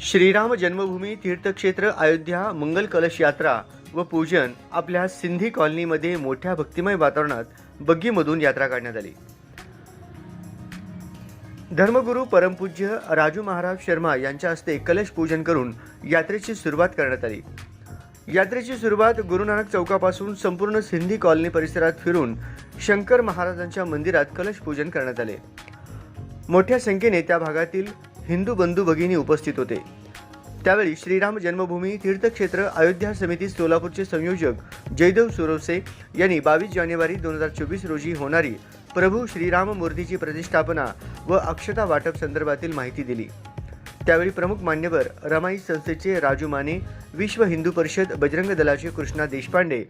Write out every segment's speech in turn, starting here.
श्रीराम जन्मभूमी तीर्थक्षेत्र अयोध्या मंगल कलश यात्रा व पूजन आपल्या सिंधी कॉलनीमध्ये मोठ्या भक्तिमय वातावरणात बग्गीमधून यात्रा काढण्यात आली. धर्मगुरू परमपूज्य राजू महाराज शर्मा यांच्या हस्ते कलश पूजन करून यात्रेची सुरुवात करण्यात आली. यात्रेची सुरुवात गुरुनानक चौकापासून संपूर्ण सिंधी कॉलनी परिसरात फिरून शंकर महाराजांच्या मंदिरात कलश पूजन करण्यात आले. मोठ्या संख्येने त्या भागातील हिंदू बंधू भगिनी उपस्थित होते. त्यावेळी श्रीराम जन्मभूमी तीर्थक्षेत्र अयोध्या समिती सोलापूरचे संयोजक जयदेव सुरवसे यांनी बावीस जानेवारी दोन हजार चोवीस रोजी होणारी प्रभू श्रीराम मूर्तीची प्रतिष्ठापना व अक्षता वाटप संदर्भातील माहिती दिली. त्यावेळी प्रमुख मान्यवर रमाई संस्थेचे राजू माने विश्व हिंदू परिषद बजरंग दलाचे कृष्णा देशपांडे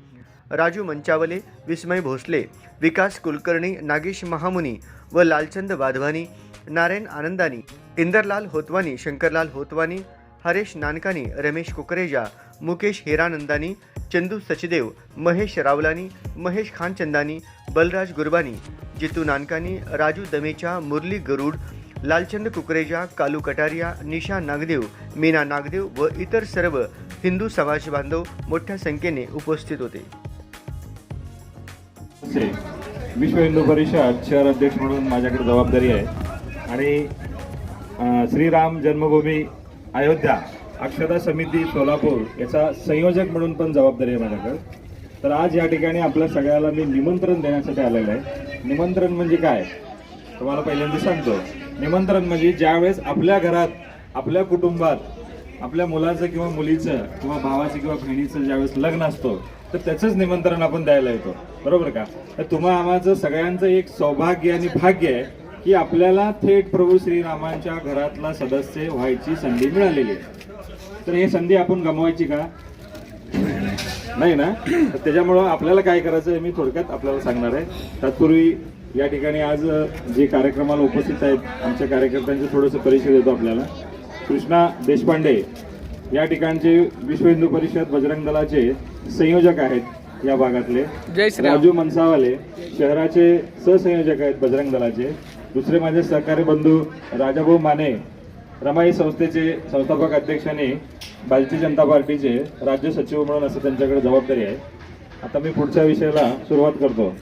राजू मंचावले विस्मय भोसले विकास कुलकर्णी नागेश महामुनी व लालचंद वाधवानी नारायण आनंदानी इंदरलाल होतवानी शंकरलाल होतवानी हरेश नानकानी रमेश कुकरेजा मुकेश हिरानंदानी चंदू सचदेव महेश रावलानी महेश खानचंदानी बलराज गुरबानी जितू नानकानी राजू दमेचा मुरली गरुड लालचंद कुकरेजा कालू कटारिया निशा नागदेव मीना नागदेव व इतर सर्व हिंदू समाज बांधव मोठ्या संख्येने उपस्थित होते. विश्व हिंदू परिषद शहर अध्यक्ष म्हणून माझ्याकडे जबाबदारी आहे. आणि श्रीराम जन्मभूमी अयोध्या अक्षता समिती सोलापूर याचा संयोजक म्हणून पण जबाबदारी आहे माझ्याकडे. तर आज या ठिकाणी आपल्या सगळ्याला मी निमंत्रण देण्यासाठी आलेलं आहे. निमंत्रण म्हणजे काय? तुम्हाला पहिल्यांदा सांगतो. निमंत्रण म्हणजे ज्यावेळेस आपल्या घरात आपल्या कुटुंबात आपल्या मुलाचं किंवा मुलीचं किंवा भावाचं किंवा बहिणीचं ज्यावेळेस लग्न असतो तर त्याचंच निमंत्रण आपण द्यायला येतो. बरोबर का? तर तुम्हा आम्हाचं सगळ्यांचं एक सौभाग्य आणि भाग्य आहे की आपल्याला थेट प्रभू श्रीरामांच्या घरातला सदस्य व्हायची संधी मिळालेली आहे. तर ही संधी आपण गमवायची का? नाही ना? त्याच्यामुळं आपल्याला काय करायचं आहे मी थोडक्यात आपल्याला सांगणार आहे. तत्पूर्वी या ठिकाणी आज जे कार्यक्रमाला उपस्थित आहेत आमच्या कार्यकर्त्यांचे थोडंसं परिचय देतो आपल्याला. कृष्णा देशपांडे या ठिकाणचे विश्व हिंदू परिषद बजरंग दलाचे संयोजक आहेत या भागातले. राजू मनसावाले शहराचे सहसंयोजक आहेत बजरंग दलाचे. दुसरे माझे सहकारी बंधू राजाभाऊ माने रमाई संस्थेचे संस्थापक अध्यक्षाने भारतीय जनता पार्टीचे राज्य सचिव म्हणून असं त्यांच्याकडे जबाबदारी आहे. आता मी पुढच्या विषयाला सुरुवात करतो.